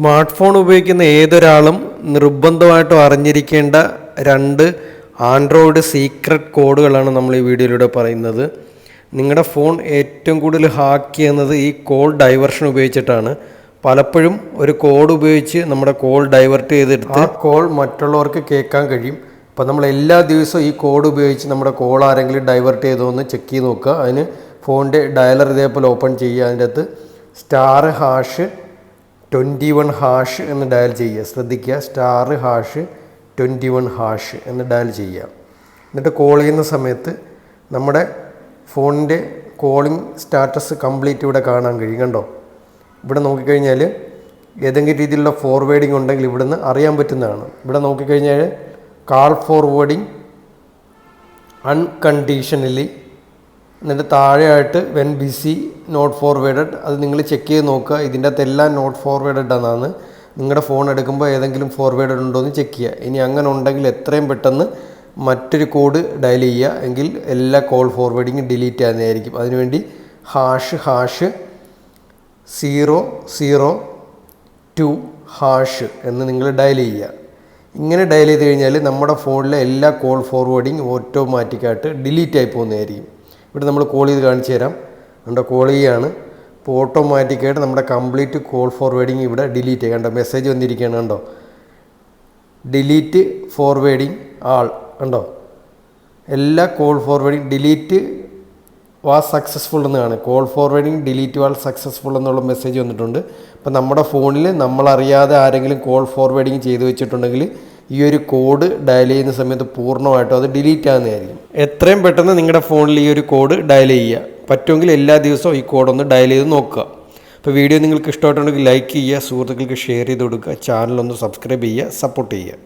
Smart phone ഉപയോഗിക്കുന്ന ഏതൊരാളും നിർബന്ധമായിട്ടും അറിഞ്ഞിരിക്കേണ്ട രണ്ട് ആൻഡ്രോയിഡ് സീക്രട്ട് കോഡുകളാണ് നമ്മൾ ഈ വീഡിയോയിലൂടെ പറയുന്നത്. നിങ്ങളുടെ ഫോൺ ഏറ്റവും കൂടുതൽ ഹാക്ക് ചെയ്യുന്നത് ഈ കോൾ ഡൈവേർഷൻ ഉപയോഗിച്ചിട്ടാണ്. പലപ്പോഴും ഒരു കോഡ് ഉപയോഗിച്ച് നമ്മുടെ കോൾ ഡൈവേർട്ട് ചെയ്തെടുത്ത് ആ കോൾ മറ്റുള്ളവർക്ക് കേൾക്കാൻ കഴിയും. അപ്പോൾ നമ്മൾ എല്ലാ ദിവസവും ഈ കോഡ് ഉപയോഗിച്ച് നമ്മുടെ കോൾ ആരെങ്കിലും ഡൈവേർട്ട് ചെയ്തോ എന്ന് ചെക്ക് ചെയ്ത് നോക്കുക. അതിന് ഫോണിന്റെ ഡയലർ ഇതേപോലെ ഓപ്പൺ ചെയ്യുക. അതിന്റെ അകത്ത് star hash twenty one hash എന്ന് ഡയൽ ചെയ്യുക. ശ്രദ്ധിക്കുക. Star hash twenty one hash എന്ന് ഡയൽ ചെയ്യുക. എന്നിട്ട് കോൾ ചെയ്യുന്ന സമയത്ത് നമ്മുടെ ഫോണിന്റെ കോളിംഗ് സ്റ്റാറ്റസ് കംപ്ലീറ്റ് ഇവിടെ കാണാൻ കഴിയും. കണ്ടോ? ഇവിടെ നോക്കിക്കഴിഞ്ഞാൽ ഏതെങ്കിലും രീതിയിലുള്ള ഫോർവേഡിംഗ് ഉണ്ടെങ്കിൽ ഇവിടുന്ന് അറിയാൻ പറ്റുന്നതാണ്. ഇവിടെ നോക്കിക്കഴിഞ്ഞാൽ കാൾ ഫോർവേഡിംഗ് അൺകണ്ടീഷണലി എന്നിട്ട് താഴെയായിട്ട് വെൻ ബിസി നോട്ട് ഫോർവേഡഡ് അത് നിങ്ങൾ ചെക്ക് ചെയ്ത് നോക്കുക. ഇതിന്റെ അകത്ത് എല്ലാം നോട്ട് ഫോർവേഡഡ് എന്നാണ് നിങ്ങളുടെ ഫോൺ എടുക്കുമ്പോൾ ഏതെങ്കിലും ഫോർവേഡഡ് ഉണ്ടോ എന്ന് ചെക്ക് ചെയ്യുക. ഇനി അങ്ങനെ ഉണ്ടെങ്കിൽ എത്രയും പെട്ടെന്ന് മറ്റൊരു കോഡ് ഡയൽ ചെയ്യുക. എങ്കിൽ എല്ലാ കോൾ ഫോർവേഡിങ്ങും ഡിലീറ്റ് ആകുന്നതായിരിക്കും. അതിനുവേണ്ടി hash hash zero zero two hash എന്ന് നിങ്ങൾ ഡയൽ ചെയ്യുക. ഇങ്ങനെ ഡയൽ ചെയ്ത് കഴിഞ്ഞാൽ നമ്മുടെ ഫോണിലെ എല്ലാ കോൾ ഫോർവേഡിങ് ഓട്ടോമാറ്റിക്കായിട്ട് ഡിലീറ്റ് ആയി പോകുന്നതായിരിക്കും. ഇവിടെ നമ്മൾ കോൾ ചെയ്ത് കാണിച്ചു തരാം. നമ്മുടെ കോൾ ചെയ്യാണ്. അപ്പോൾ ഓട്ടോമാറ്റിക്കായിട്ട് നമ്മുടെ കംപ്ലീറ്റ് കോൾ ഫോർവേഡിങ് ഇവിടെ ഡിലീറ്റ് ചെയ്യാം കണ്ടോ മെസ്സേജ് വന്നിരിക്കുകയാണ് കണ്ടോ. ഡിലീറ്റ് ഫോർവേഡിങ് ആൾ കണ്ടോ. എല്ലാ call forwarding delete was successful എന്നാണ് call forwarding delete was successful എന്നുള്ള മെസ്സേജ് വന്നിട്ടുണ്ട്. അപ്പോൾ നമ്മുടെ ഫോണിൽ നമ്മളറിയാതെ ആരെങ്കിലും കോൾ ഫോർവേഡിങ് ചെയ്തു വെച്ചിട്ടുണ്ടെങ്കിൽ ഈ ഒരു കോഡ് ഡയൽ ചെയ്യുന്ന സമയത്ത് പൂർണമായിട്ടും അത് ഡിലീറ്റ് ആകുന്നതായിരിക്കും എത്രയും പെട്ടെന്ന് നിങ്ങളുടെ ഫോണിൽ ഈ ഒരു കോഡ് ഡയൽ ചെയ്യുക. പറ്റുമെങ്കിൽ എല്ലാ ദിവസവും ഈ കോഡ് ഒന്ന് ഡയൽ ചെയ്ത് നോക്കുക. അപ്പോൾ വീഡിയോ നിങ്ങൾക്ക് ഇഷ്ടമായിട്ടുണ്ടെങ്കിൽ ലൈക്ക് ചെയ്യുക സുഹൃത്തുക്കൾക്ക് ഷെയർ ചെയ്ത് കൊടുക്കുക ചാനൽ ഒന്ന് സബ്സ്ക്രൈബ് ചെയ്യുക സപ്പോർട്ട് ചെയ്യുക.